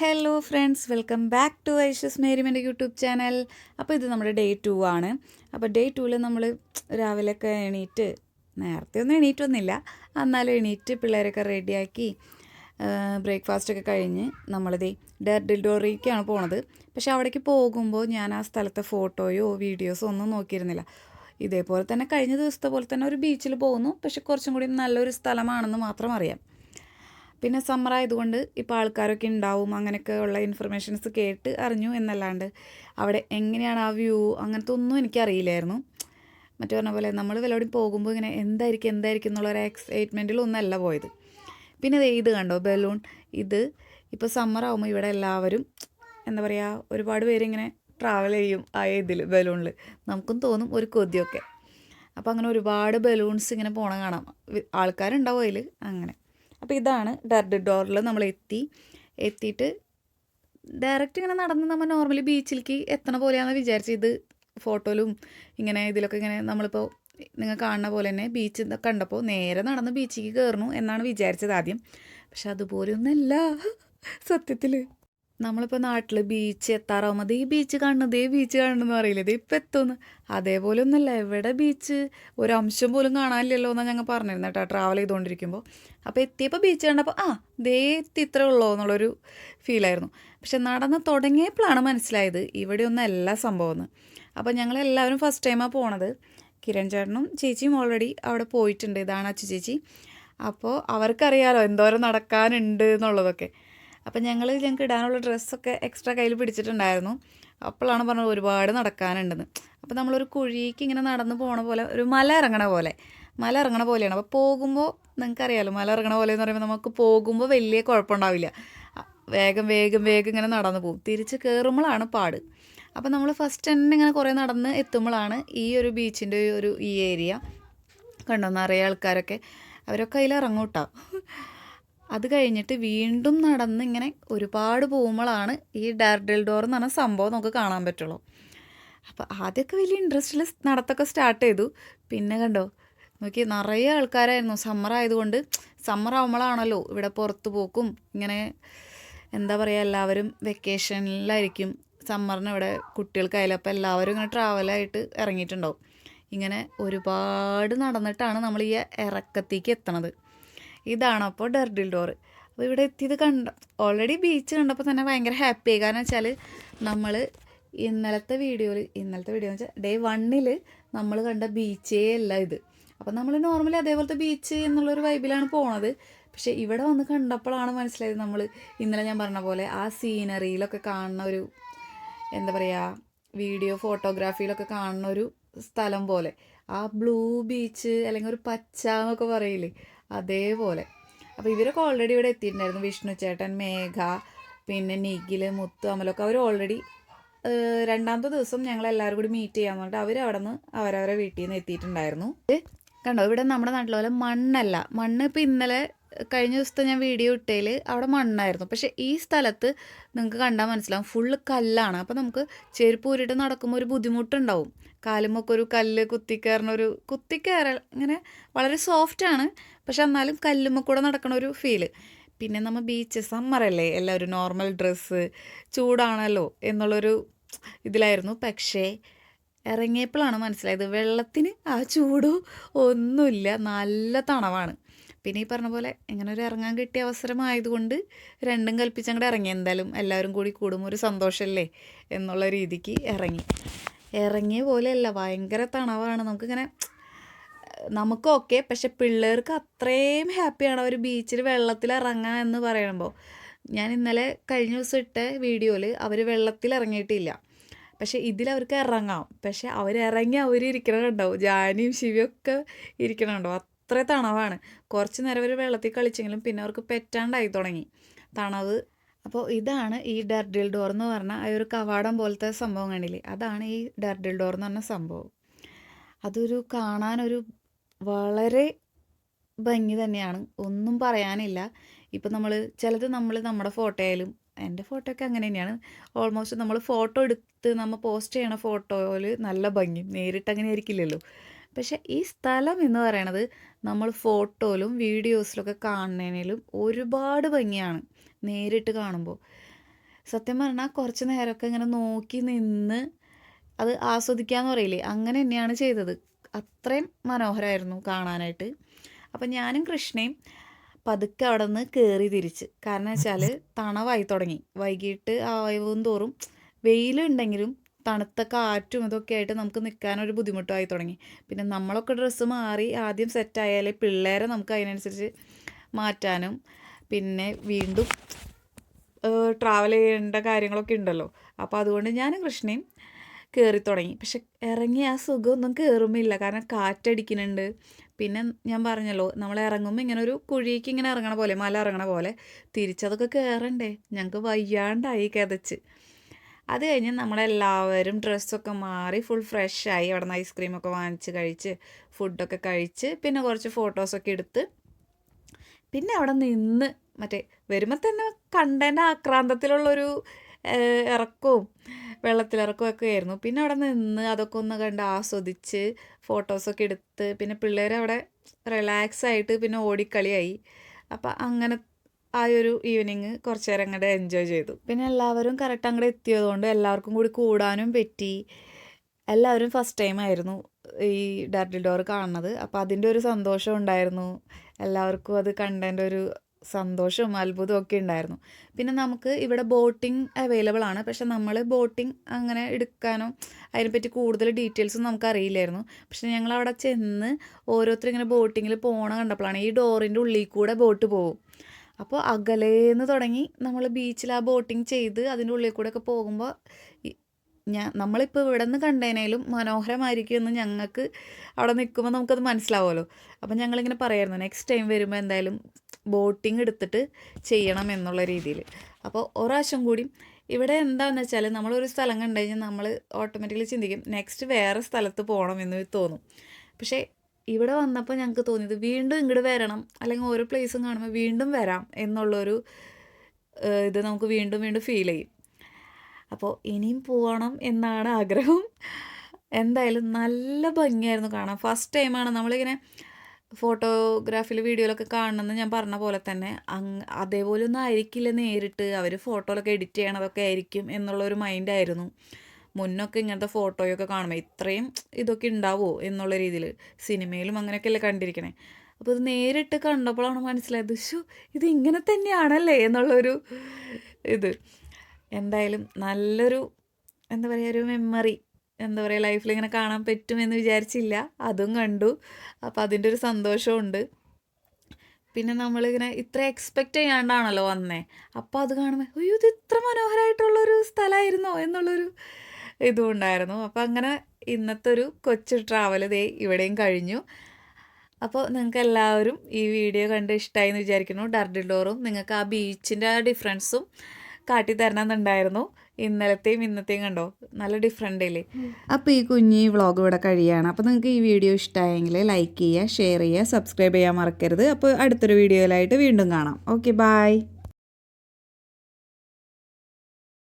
Hello friends welcome back to Aisha's മേരിമെന്റെ YouTube channel അപ്പോൾ ഇത് നമ്മുടെ ഡേ ടു ആണ്. അപ്പോൾ ഡേ ടുവിൽ നമ്മൾ രാവിലെയൊക്കെ എണീറ്റ് നേരത്തെ ഒന്നും എണീറ്റൊന്നുമില്ല. എന്നാലും എണീറ്റ് പിള്ളേരൊക്കെ റെഡിയാക്കി ബ്രേക്ക്ഫാസ്റ്റ് ഒക്കെ കഴിഞ്ഞ് നമ്മളിത് ഡെർഡിൽഡോറിക്കാണ് പോണത്. പക്ഷെ അവിടേക്ക് പോകുമ്പോൾ ഞാൻ ആ സ്ഥലത്തെ ഫോട്ടോയോ വീഡിയോസോ ഒന്നും നോക്കിയിരുന്നില്ല. ഇതേപോലെ തന്നെ കഴിഞ്ഞ ദിവസത്തെ പോലെ തന്നെ ഒരു ബീച്ചിൽ പോകുന്നു. പക്ഷെ കുറച്ചും കൂടി നല്ലൊരു സ്ഥലമാണെന്ന് മാത്രം അറിയാം. പിന്നെ സമ്മർ ആയതുകൊണ്ട് ഇപ്പോൾ ആൾക്കാരൊക്കെ ഉണ്ടാവും അങ്ങനെയൊക്കെ ഉള്ള ഇൻഫർമേഷൻസ് കേട്ട് അറിഞ്ഞു എന്നല്ലാണ്ട്. അവിടെ എങ്ങനെയാണ് ആ വ്യൂ അങ്ങനത്തെ ഒന്നും എനിക്കറിയില്ലായിരുന്നു. മറ്റു പറഞ്ഞ പോലെ നമ്മൾ വെലോടി പോകുമ്പോൾ ഇങ്ങനെ എന്തായിരിക്കും എന്തായിരിക്കും എന്നുള്ള ഒരു എക്സൈറ്റ്മെന്റിലൊന്നല്ല പോയത്. പിന്നെ ഇത് കണ്ടോ ബലൂൺ ഇത് ഇപ്പോൾ സമ്മർ ആകുമ്പോൾ ഇവിടെ എല്ലാവരും എന്താ പറയുക ഒരുപാട് പേരിങ്ങനെ ട്രാവൽ ചെയ്യും ആ ഇതിൽ ബലൂണിൽ നമുക്കും തോന്നും ഒരു കൊതിയൊക്കെ. അപ്പോൾ അങ്ങനെ ഒരുപാട് ബലൂൺസ് ഇങ്ങനെ പോണ കാണാം. ആൾക്കാരുണ്ടാവും അതിൽ അങ്ങനെ. അപ്പോൾ ഇതാണ് ഡർഡ് ഡോറിൽ നമ്മൾ എത്തി. എത്തിയിട്ട് ഡയറക്റ്റ് ഇങ്ങനെ നടന്ന് നമ്മൾ നോർമലി ബീച്ചിലേക്ക് എത്തണ പോലെയാണ് വിചാരിച്ചത് ഇത് ഫോട്ടോയിലും ഇങ്ങനെ ഇതിലൊക്കെ ഇങ്ങനെ നമ്മളിപ്പോൾ നിങ്ങൾ കാണുന്ന പോലെ തന്നെ ബീച്ച് കണ്ടപ്പോൾ നേരെ നടന്ന് ബീച്ചിലേക്ക് കയറണു എന്നാണ് വിചാരിച്ചത് ആദ്യം. പക്ഷെ അതുപോലെ ഒന്നല്ല സത്യത്തിൽ നമ്മളിപ്പോൾ നാട്ടിൽ ബീച്ച് എത്താറാവുമ്പോൾ ഈ ബീച്ച് കാണുന്നത് ഈ ബീച്ച് കാണുന്നതെന്ന് അറിയില്ല ഇത് ഇപ്പം എത്തുമെന്ന് അതേപോലെ ഒന്നല്ല എവിടെ ബീച്ച് ഒരു അംശം പോലും കാണാനില്ലല്ലോ എന്നാണ് ഞങ്ങൾ പറഞ്ഞിരുന്നത് കേട്ടോ ട്രാവൽ ചെയ്തുകൊണ്ടിരിക്കുമ്പോൾ അപ്പോൾ എത്തിയപ്പോൾ ബീച്ച് കണ്ടപ്പോൾ ആ ദേ എത്തി ഇത്ര ഉള്ളോ എന്നുള്ളൊരു ഫീലായിരുന്നു പക്ഷെ നടന്ന് തുടങ്ങിയപ്പോഴാണ് മനസ്സിലായത് ഇവിടെ ഒന്നല്ല സംഭവം എന്ന്. അപ്പോൾ ഞങ്ങളെല്ലാവരും ഫസ്റ്റ് ടൈമാണ് പോണത്. കിരൺ ചേട്ടനും ചേച്ചിയും ഓൾറെഡി അവിടെ പോയിട്ടുണ്ട് ഇതാണ് അച്ചു ചേച്ചി. അപ്പോൾ അവർക്കറിയാലോ എന്തോരം നടക്കാനുണ്ട് എന്നുള്ളതൊക്കെ. അപ്പം ഞങ്ങൾ ഞങ്ങൾക്ക് ഇടാനുള്ള ഡ്രസ്സൊക്കെ എക്സ്ട്രാ കയ്യിൽ പിടിച്ചിട്ടുണ്ടായിരുന്നു. അപ്പോഴാണ് പറഞ്ഞത് ഒരുപാട് നടക്കാനുണ്ടെന്ന്. അപ്പോൾ നമ്മളൊരു കുഴിക്ക് ഇങ്ങനെ നടന്നു പോണ പോലെ ഒരു മല ഇറങ്ങണ പോലെ മല ഇറങ്ങണ പോലെയാണ്. അപ്പോൾ പോകുമ്പോൾ നിങ്ങൾക്കറിയാലോ മല ഇറങ്ങണ പോലെ എന്ന് പറയുമ്പോൾ നമുക്ക് പോകുമ്പോൾ വലിയ കുഴപ്പമുണ്ടാവില്ല. വേഗം വേഗം വേഗം ഇങ്ങനെ നടന്നു പോകും. തിരിച്ച് കയറുമ്പോഴാണ് പാട്. അപ്പോൾ നമ്മൾ ഫസ്റ്റ് തന്നെ ഇങ്ങനെ കുറേ നടന്ന് എത്തുമ്പോഴാണ് ഈ ഒരു ബീച്ചിന്റെ ഒരു ഈ ഏരിയ കണ്ടോ? നിറയെ ആൾക്കാരൊക്കെ. അവരൊക്കെ അതിൽ ഇറങ്ങും കേട്ടോ അത് കഴിഞ്ഞിട്ട് വീണ്ടും നടന്ന് ഇങ്ങനെ ഒരുപാട് പോകുമ്പോഴാണ് ഈ ഡാർഡിൽ ഡോർ എന്ന് പറഞ്ഞ സംഭവം നമുക്ക് കാണാൻ പറ്റുള്ളൂ. അപ്പോൾ ആദ്യമൊക്കെ വലിയ ഇൻട്രസ്റ്റിൽ നടത്തൊക്കെ സ്റ്റാർട്ട് ചെയ്തു. പിന്നെ കണ്ടോ നോക്കി നിറയെ ആൾക്കാരായിരുന്നു. സമ്മർ ആയതുകൊണ്ട് സമ്മർ ആവുമ്പോഴാണല്ലോ ഇവിടെ പുറത്ത് പോക്കും. ഇങ്ങനെ എന്താ പറയുക എല്ലാവരും വെക്കേഷനിലായിരിക്കും സമ്മറിന് ഇവിടെ കുട്ടികൾക്കായാലും അപ്പോൾ എല്ലാവരും ഇങ്ങനെ ട്രാവലായിട്ട് ഇറങ്ങിയിട്ടുണ്ടാവും. ഇങ്ങനെ ഒരുപാട് നടന്നിട്ടാണ് നമ്മൾ ഈ ഇറക്കത്തേക്ക് എത്തണത്. ഇതാണ് അപ്പോൾ ഡെർഡിൽ ഡോർ അപ്പോൾ ഇവിടെ എത്തിയത് കണ്ട ഓൾറെഡി ബീച്ച് കണ്ടപ്പോൾ തന്നെ ഭയങ്കര ഹാപ്പി ആയി. കാരണം വെച്ചാൽ നമ്മൾ ഇന്നലത്തെ വീഡിയോയിൽ ഇന്നലത്തെ വീഡിയോ എന്ന് വെച്ചാൽ ഡേ വണ്ണിൽ നമ്മൾ കണ്ട ബീച്ചേ അല്ല ഇത്. അപ്പോൾ നമ്മൾ നോർമലി അതേപോലത്തെ ബീച്ച് എന്നുള്ളൊരു വൈബിലാണ് പോണത്. പക്ഷേ ഇവിടെ വന്ന് കണ്ടപ്പോഴാണ് മനസ്സിലായത് നമ്മൾ ഇന്നലെ ഞാൻ പറഞ്ഞ പോലെ ആ സീനറിയിലൊക്കെ കാണുന്ന ഒരു എന്താ പറയുക വീഡിയോ ഫോട്ടോഗ്രാഫിയിലൊക്കെ കാണുന്ന ഒരു സ്ഥലം പോലെ. ആ ബ്ലൂ ബീച്ച് അല്ലെങ്കിൽ ഒരു പച്ച എന്നൊക്കെ പറയില്ലേ അതേപോലെ. അപ്പോൾ ഇവരൊക്കെ ഓൾറെഡി ഇവിടെ എത്തിയിട്ടുണ്ടായിരുന്നു. വിഷ്ണു ചേട്ടൻ മേഘ പിന്നെ നിഖിൽ മുത്തു അമലൊക്കെ. അവർ ഓൾറെഡി രണ്ടാമത്തെ ദിവസം ഞങ്ങൾ എല്ലാവരും കൂടി മീറ്റ് ചെയ്യാൻ പറഞ്ഞിട്ട് അവർ അവിടെ നിന്ന് അവരവരെ വീട്ടിൽ നിന്ന് എത്തിയിട്ടുണ്ടായിരുന്നു. കണ്ടോ? ഇവിടെ നമ്മുടെ നാട്ടിലെ പോലെ മണ്ണല്ല. മണ്ണ് ഇപ്പോൾ ഇന്നലെ കഴിഞ്ഞ ദിവസത്തെ ഞാൻ വീഡിയോ ഇട്ടതിൽ അവിടെ മണ്ണായിരുന്നു. പക്ഷേ ഈ സ്ഥലത്ത് നിങ്ങൾക്ക് കണ്ടാൽ മനസ്സിലാവും ഫുള്ള് കല്ലാണ്. അപ്പോൾ നമുക്ക് ചെരുപ്പ് ഊരിട്ട് നടക്കുമ്പോൾ ഒരു ബുദ്ധിമുട്ടുണ്ടാവും. കാലുമൊക്കെ ഒരു കല്ല് കുത്തിക്കയറുന്ന ഒരു കുത്തിക്കയറ ഇങ്ങനെ വളരെ സോഫ്റ്റാണ് പക്ഷെ എന്നാലും കല്ലുമ്മ കൂടെ നടക്കണ ഒരു ഫീൽ പിന്നെ നമ്മൾ ബീച്ച് സമ്മറല്ലേ എല്ലാവരും നോർമൽ ഡ്രസ്സ് ചൂടാണല്ലോ എന്നുള്ളൊരു ഇതിലായിരുന്നു. പക്ഷേ ഇറങ്ങിയപ്പോഴാണ് മനസ്സിലായത് വെള്ളത്തിന് ആ ചൂടോ ഒന്നുമില്ല. നല്ല തണവാണ്. പിന്നെ ഈ പറഞ്ഞ പോലെ ഇങ്ങനെ ഒരു ഇറങ്ങാൻ കിട്ടിയ അവസരമായതുകൊണ്ട് രണ്ടും കൽപ്പിച്ചങ്ങോട്ട് ഇറങ്ങി. എന്തായാലും എല്ലാവരും കൂടി കൂടുമ്പോൾ ഒരു സന്തോഷമല്ലേ എന്നുള്ള രീതിക്ക് ഇറങ്ങി. ഇറങ്ങിയ പോലെയല്ല ഭയങ്കര തണവാണ്. നമുക്കിങ്ങനെ നമുക്ക് ഓക്കെ പക്ഷെ പിള്ളേർക്ക് അത്രയും ഹാപ്പിയാണ് അവർ ബീച്ചിൽ വെള്ളത്തിൽ ഇറങ്ങുക എന്ന് പറയുമ്പോൾ. ഞാൻ ഇന്നലെ കഴിഞ്ഞ ദിവസം ഇട്ട വീഡിയോയിൽ അവർ വെള്ളത്തിൽ ഇറങ്ങിയിട്ടില്ല. പക്ഷേ ഇതിൽ അവർക്ക് ഇറങ്ങാം. പക്ഷെ അവരിറങ്ങി അവർ ഇരിക്കണുണ്ടാവും. ജാനിയും ശിവയൊക്കെ ഇരിക്കണുണ്ടാവും. അത്ര തണവാണ്. കുറച്ച് നേരം അവർ വെള്ളത്തിൽ കളിച്ചെങ്കിലും പിന്നെ അവർക്ക് പെറ്റാണ്ടായി തുടങ്ങി. തണവ്. അപ്പോൾ ഇതാണ് ഈ ഡർഡിൽ ഡോർ എന്ന് പറഞ്ഞാൽ ആ ഒരു കവാടം പോലത്തെ സംഭവം കണ്ടില്ലേ? അതാണ് ഈ ഡർഡിൽ ഡോർ എന്ന് പറഞ്ഞ സംഭവം. അതൊരു കാണാനൊരു വളരെ ഭംഗി തന്നെയാണ്. ഒന്നും പറയാനില്ല. ഇപ്പം നമ്മൾ ചിലത് നമ്മൾ നമ്മുടെ ഫോട്ടോ ആയാലും എന്റെ ഫോട്ടോ ഒക്കെ അങ്ങനെ തന്നെയാണ്. ഓൾമോസ്റ്റ് നമ്മൾ ഫോട്ടോ എടുത്ത് നമ്മൾ പോസ്റ്റ് ചെയ്യണ ഫോട്ടോയിൽ നല്ല ഭംഗി. നേരിട്ട് അങ്ങനെ ആയിരിക്കില്ലല്ലോ. പക്ഷെ ഈ സ്ഥലം എന്ന് പറയണത് നമ്മൾ ഫോട്ടോയിലും വീഡിയോസിലൊക്കെ കാണുന്നതിനും ഒരുപാട് ഭംഗിയാണ് നേരിട്ട് കാണുമ്പോൾ. സത്യം പറഞ്ഞാൽ കുറച്ച് നേരമൊക്കെ ഇങ്ങനെ നോക്കി നിന്ന് അത് ആസ്വദിക്കാന്ന് പറയില്ലേ? അങ്ങനെ തന്നെയാണ് ചെയ്തത്. അത്രയും മനോഹരമായിരുന്നു കാണാനായിട്ട്. അപ്പം ഞാനും കൃഷ്ണയും പതുക്കെ അവിടെ നിന്ന് കയറി തിരിച്ച്. കാരണം വെച്ചാൽ തണവായി തുടങ്ങി. വൈകിട്ട് ആവും തോറും വെയിലുണ്ടെങ്കിലും തണുത്ത കാറ്റും ഇതൊക്കെ ആയിട്ട് നമുക്ക് നിൽക്കാനൊരു ബുദ്ധിമുട്ടായി തുടങ്ങി. പിന്നെ നമ്മളൊക്കെ ഡ്രസ്സ് മാറി ആദ്യം സെറ്റായാലേ പിള്ളേരെ നമുക്ക് അതിനനുസരിച്ച് മാറ്റാനും പിന്നെ വീണ്ടും ട്രാവൽ ചെയ്യേണ്ട കാര്യങ്ങളൊക്കെ ഉണ്ടല്ലോ. അപ്പോൾ അതുകൊണ്ട് ഞാനും കൃഷ്ണയും കയറി തുടങ്ങി. പക്ഷെ ഇറങ്ങി ആ സുഖമൊന്നും കയറുമില്ല കാരണം കാറ്റടിക്കുന്നുണ്ട്. പിന്നെ ഞാൻ പറഞ്ഞല്ലോ നമ്മൾ ഇറങ്ങുമ്പോൾ ഇങ്ങനെ ഒരു കുഴിക്ക് ഇങ്ങനെ ഇറങ്ങണ പോലെ മല ഇറങ്ങണ പോലെ തിരിച്ചതൊക്കെ കയറണ്ടേ ഞങ്ങൾക്ക് വയ്യാണ്ടായി കിതച്ച്. അത് കഴിഞ്ഞ് നമ്മളെല്ലാവരും ഡ്രസ്സൊക്കെ മാറി ഫുൾ ഫ്രഷായി അവിടെ നിന്ന് ഐസ്ക്രീമൊക്കെ വാങ്ങിച്ച് കഴിച്ച് ഫുഡൊക്കെ കഴിച്ച് പിന്നെ കുറച്ച് ഫോട്ടോസൊക്കെ എടുത്ത് പിന്നെ അവിടെ നിന്ന് മറ്റേ വരുമ്പോൾ തന്നെ കണ്ടതിന്റെ ആക്രാന്തത്തിലുള്ളൊരു ഇറക്കവും വെള്ളത്തിലിറക്കവും ഒക്കെ ആയിരുന്നു. പിന്നെ അവിടെ നിന്ന് അതൊക്കെ ഒന്ന് കണ്ട് ആസ്വദിച്ച് ഫോട്ടോസൊക്കെ എടുത്ത് പിന്നെ പിള്ളേരവിടെ റിലാക്സ് ആയിട്ട് പിന്നെ ഓടിക്കളിയായി. അപ്പം അങ്ങനെ ആ ഒരു ഈവനിങ് കുറച്ച് നേരം അങ്ങോട്ട് എൻജോയ് ചെയ്തു. പിന്നെ എല്ലാവരും കറക്റ്റ് അങ്ങോട്ട് എത്തിയതുകൊണ്ട് എല്ലാവർക്കും കൂടി കൂടാനും പറ്റി. എല്ലാവരും ഫസ്റ്റ് ടൈം ആയിരുന്നു ഈ ഡർഡിൽ ഡോർ കാണുന്നത്. അപ്പോൾ അതിന്റെ ഒരു സന്തോഷം ഉണ്ടായിരുന്നു. എല്ലാവർക്കും അത് കണ്ടതിന്റെ ഒരു സന്തോഷവും അത്ഭുതവും ഒക്കെ ഉണ്ടായിരുന്നു. പിന്നെ നമുക്ക് ഇവിടെ ബോട്ടിംഗ് അവൈലബിൾ ആണ്. പക്ഷെ നമ്മൾ ബോട്ടിംഗ് അങ്ങനെ എടുക്കാനോ അതിനെപ്പറ്റി കൂടുതൽ ഡീറ്റെയിൽസും നമുക്ക് അറിയില്ലായിരുന്നു. പക്ഷെ ഞങ്ങൾ അവിടെ ചെന്ന് ഓരോരുത്തർ ഇങ്ങനെ ബോട്ടിങ്ങിൽ പോകണം കണ്ടപ്പോഴാണ് ഈ ഡോറിന്റെ ഉള്ളിൽ കൂടെ ബോട്ട് പോകും അപ്പോൾ അകലേന്ന് തുടങ്ങി നമ്മൾ ബീച്ചിൽ ആ ബോട്ടിങ് ചെയ്ത് അതിന്റെ ഉള്ളിൽ കൂടെ ഒക്കെ പോകുമ്പോൾ ഞാൻ നമ്മളിപ്പോൾ ഇവിടെ നിന്ന് കണ്ടതിനേലും മനോഹരമായിരിക്കും എന്ന് ഞങ്ങൾക്ക് അവിടെ നിൽക്കുമ്പോൾ നമുക്കത് മനസ്സിലാവുമല്ലോ. അപ്പം ഞങ്ങളിങ്ങനെ പറയായിരുന്നു നെക്സ്റ്റ് ടൈം വരുമ്പോൾ എന്തായാലും ബോട്ടിങ് എടുത്തിട്ട് ചെയ്യണം എന്നുള്ള രീതിയിൽ അപ്പോൾ ഒരാവശ്യം കൂടി ഇവിടെ എന്താണെന്ന് വെച്ചാൽ നമ്മളൊരു സ്ഥലം കണ്ടു കഴിഞ്ഞാൽ നമ്മൾ ഓട്ടോമാറ്റിക്കലി ചിന്തിക്കും നെക്സ്റ്റ് വേറെ സ്ഥലത്ത് പോകണം എന്ന് തോന്നും. പക്ഷേ ഇവിടെ വന്നപ്പോൾ ഞങ്ങൾക്ക് തോന്നിയത് വീണ്ടും ഇങ്ങോട്ട് വരണം. അല്ലെങ്കിൽ ഓരോ പ്ലേസും കാണുമ്പോൾ വീണ്ടും വരാം എന്നുള്ളൊരു ഇത് നമുക്ക് വീണ്ടും വീണ്ടും ഫീൽ ചെയ്യും. അപ്പോൾ ഇനിയും പോകണം എന്നാണ് ആഗ്രഹം. എന്തായാലും നല്ല ഭംഗിയായിരുന്നു കാണാൻ. ഫസ്റ്റ് ടൈമാണ് നമ്മളിങ്ങനെ ഫോട്ടോഗ്രാഫിയിൽ വീഡിയോയിലൊക്കെ കാണണമെന്ന് ഞാൻ പറഞ്ഞ പോലെ തന്നെ. അങ് അതേപോലെ ഒന്നും ആയിരിക്കില്ല നേരിട്ട്. അവർ ഫോട്ടോയിലൊക്കെ എഡിറ്റ് ചെയ്യണതൊക്കെ ആയിരിക്കും എന്നുള്ളൊരു മൈൻഡായിരുന്നു മുന്നൊക്കെ ഇങ്ങനത്തെ ഫോട്ടോയൊക്കെ കാണുമ്പോൾ ഇത്രയും ഇതൊക്കെ ഉണ്ടാവുമോ എന്നുള്ള രീതിയിൽ സിനിമയിലും അങ്ങനെയൊക്കെയല്ലേ കണ്ടിരിക്കണേ. അപ്പോൾ ഇത് നേരിട്ട് കണ്ടപ്പോഴാണ് മനസ്സിലായത് ഷു ഇത് ഇങ്ങനെ തന്നെയാണല്ലേ? എന്നുള്ളൊരു ഇത്. എന്തായാലും നല്ലൊരു എന്താ പറയുക ഒരു മെമ്മറി എന്താ പറയുക ലൈഫിൽ ഇങ്ങനെ കാണാൻ പറ്റുമെന്ന് വിചാരിച്ചില്ല. അതും കണ്ടു. അപ്പോൾ അതിന്റെ ഒരു സന്തോഷമുണ്ട് പിന്നെ നമ്മളിങ്ങനെ ഇത്ര എക്സ്പെക്റ്റ് ചെയ്യാണ്ടാണല്ലോ വന്നേ. അപ്പോൾ അത് കാണുമ്പോൾ അയ്യോ ഇത് ഇത്ര മനോഹരമായിട്ടുള്ളൊരു സ്ഥലമായിരുന്നോ? എന്നുള്ളൊരു ഇതും ഉണ്ടായിരുന്നു അപ്പോൾ അങ്ങനെ ഇന്നത്തെ ഒരു കൊച്ചു ട്രാവൽ ദേ ഇവിടെയും കഴിഞ്ഞു. അപ്പോൾ നിങ്ങൾക്ക് എല്ലാവരും ഈ വീഡിയോ കണ്ട് ഇഷ്ടമായി എന്ന് വിചാരിക്കുന്നു. ഡർഡിഡോറും നിങ്ങൾക്ക് ആ ബീച്ചിന്റെ ആ ഡിഫറൻസും കാട്ടി തരണമെന്നുണ്ടായിരുന്നു ഇന്നലത്തെയും ഇന്നത്തെയും കണ്ടോ? നല്ല ഡിഫറെന്റ് അല്ലേ? അപ്പോൾ ഈ കുഞ്ഞി വ്ളോഗ് ഇവിടെ കഴിയാണ്. അപ്പോൾ നിങ്ങൾക്ക് ഈ വീഡിയോ ഇഷ്ടമായെങ്കിൽ ലൈക്ക് ചെയ്യുക ഷെയർ ചെയ്യുക സബ്സ്ക്രൈബ് ചെയ്യാൻ മറക്കരുത്. അപ്പോൾ അടുത്തൊരു വീഡിയോയിലായിട്ട് വീണ്ടും കാണാം. Okay bye